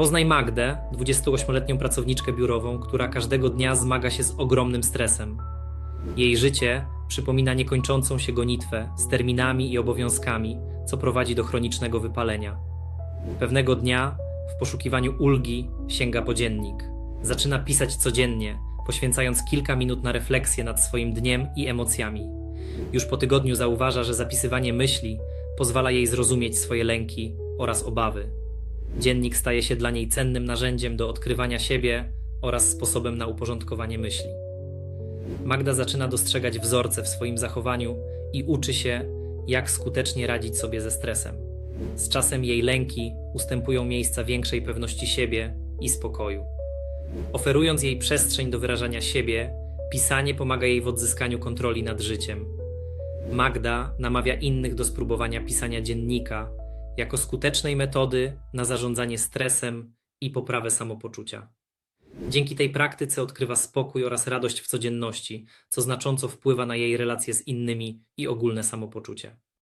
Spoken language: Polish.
Poznaj Magdę, 28-letnią pracowniczkę biurową, która każdego dnia zmaga się z ogromnym stresem. Jej życie przypomina niekończącą się gonitwę z terminami i obowiązkami, co prowadzi do chronicznego wypalenia. Pewnego dnia, w poszukiwaniu ulgi, sięga po dziennik. Zaczyna pisać codziennie, poświęcając kilka minut na refleksję nad swoim dniem i emocjami. Już po tygodniu zauważa, że zapisywanie myśli pozwala jej zrozumieć swoje lęki oraz obawy. Dziennik staje się dla niej cennym narzędziem do odkrywania siebie oraz sposobem na uporządkowanie myśli. Magda zaczyna dostrzegać wzorce w swoim zachowaniu i uczy się, jak skutecznie radzić sobie ze stresem. Z czasem jej lęki ustępują miejsca większej pewności siebie i spokoju. Oferując jej przestrzeń do wyrażania siebie, pisanie pomaga jej w odzyskaniu kontroli nad życiem. Magda namawia innych do spróbowania pisania dziennika jako skutecznej metody na zarządzanie stresem i poprawę samopoczucia. Dzięki tej praktyce odkrywa spokój oraz radość w codzienności, co znacząco wpływa na jej relacje z innymi i ogólne samopoczucie.